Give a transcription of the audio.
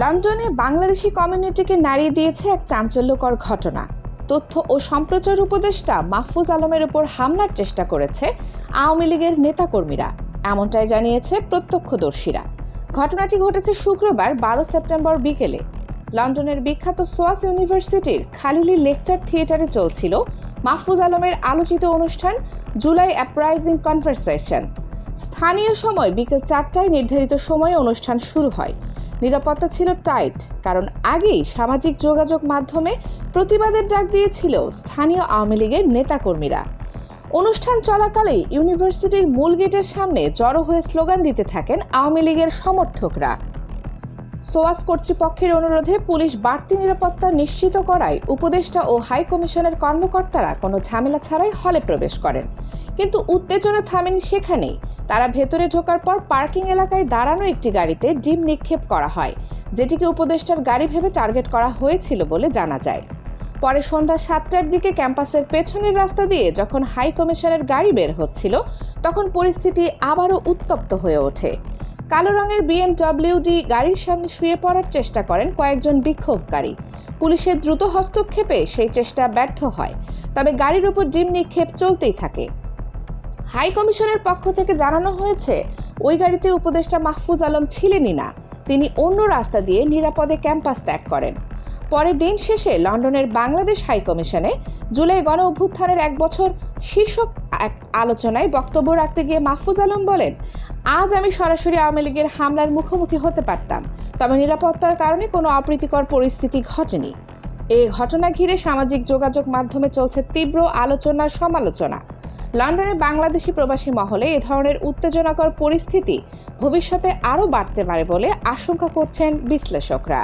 লন্ডনে বাংলাদেশি কমিউনিটিকে নাড়িয়ে দিয়েছে এক চাঞ্চল্যকর ঘটনা। তথ্য ও সম্প্রচার উপদেষ্টা মাহফুজ আলমের উপর হামলার চেষ্টা করেছে আওয়ামী লীগের নেতাকর্মীরা, এমনটাই জানিয়েছে প্রত্যক্ষদর্শীরা। ঘটনাটি ঘটেছে শুক্রবার, বারো সেপ্টেম্বর বিকেলে। লন্ডনের বিখ্যাত সোয়াস ইউনিভার্সিটির খালিলি লেকচার থিয়েটারে চলছিল মাহফুজ আলমের আলোচিত অনুষ্ঠান জুলাই অ্যাপ্রাইজিং কনভারসেশন। স্থানীয় সময় বিকেল চারটায় নির্ধারিত সময়ে অনুষ্ঠান শুরু হয়। নিরাপত্তা ছিল টাইট, কারণ আগেই সামাজিক যোগাযোগ মাধ্যমে প্রতিবাদের ডাক দিয়েছিল স্থানীয় আওয়ামী লীগের নেতাকর্মীরা। অনুষ্ঠান চলাকালেই ইউনিভার্সিটির মূল গেটের সামনে জড়ো হয়ে স্লোগান দিতে থাকেন আওয়ামী লীগের সমর্থকরা। সোয়াস কর্তৃপক্ষের অনুরোধে পুলিশ বাড়তি নিরাপত্তা নিশ্চিত করায় উপদেষ্টা ও হাই কমিশনের কর্মকর্তারা কোনো ঝামেলা ছাড়াই হলে প্রবেশ করেন। কিন্তু উত্তেজনা থামেনি সেখানেই। তারা ভেতরে ঢোকার পর পার্কিং এলাকায় দাঁড়ানো একটি গাড়িতে ডিম নিক্ষেপ করা হয়, যেটিকে উপদেষ্টার গাড়ি ভেবে টার্গেট করা হয়েছিল বলে জানা যায়। পরে সন্ধ্যা সাতটার দিকে ক্যাম্পাসের পেছনের রাস্তা দিয়ে যখন হাই কমিশনের গাড়ি বের হচ্ছিল, তখন পরিস্থিতি আবারও উত্তপ্ত হয়ে ওঠে। কালো রঙের বিএমডব্লিউডি গাড়ির সামনে শুয়ে পড়ার চেষ্টা করেন কয়েকজন বিক্ষোভকারী। পুলিশের দ্রুত হস্তক্ষেপে সেই চেষ্টা ব্যর্থ হয়, তবে গাড়ির উপর ডিম নিক্ষেপ চলতেই থাকে। হাই কমিশনের পক্ষ থেকে জানানো হয়েছে, ওই গাড়িতে উপদেষ্টা মাহফুজ আলম ছিলেনই না। তিনি অন্য রাস্তা দিয়ে নিরাপদে ক্যাম্পাস ত্যাগ করেন। পরে দিন শেষে লন্ডনের বাংলাদেশ হাই কমিশনে জুলাই গণ অভ্যুত্থানের এক বছর শীর্ষক এক আলোচনায় বক্তব্য রাখতে গিয়ে মাহফুজ আলম বলেন, আজ আমি সরাসরি আওয়ামী লীগের হামলার মুখোমুখি হতে পারতাম, তবে নিরাপত্তার কারণে কোনো অপ্রীতিকর পরিস্থিতি ঘটেনি। এই ঘটনা ঘিরে সামাজিক যোগাযোগ মাধ্যমে চলছে তীব্র আলোচনা সমালোচনা লন্ডনে বাংলাদেশি প্রবাসী মহলে এ ধরনের উত্তেজনাকর পরিস্থিতি ভবিষ্যতে আরও বাড়তে পারে বলে আশঙ্কা করছেন বিশ্লেষকরা।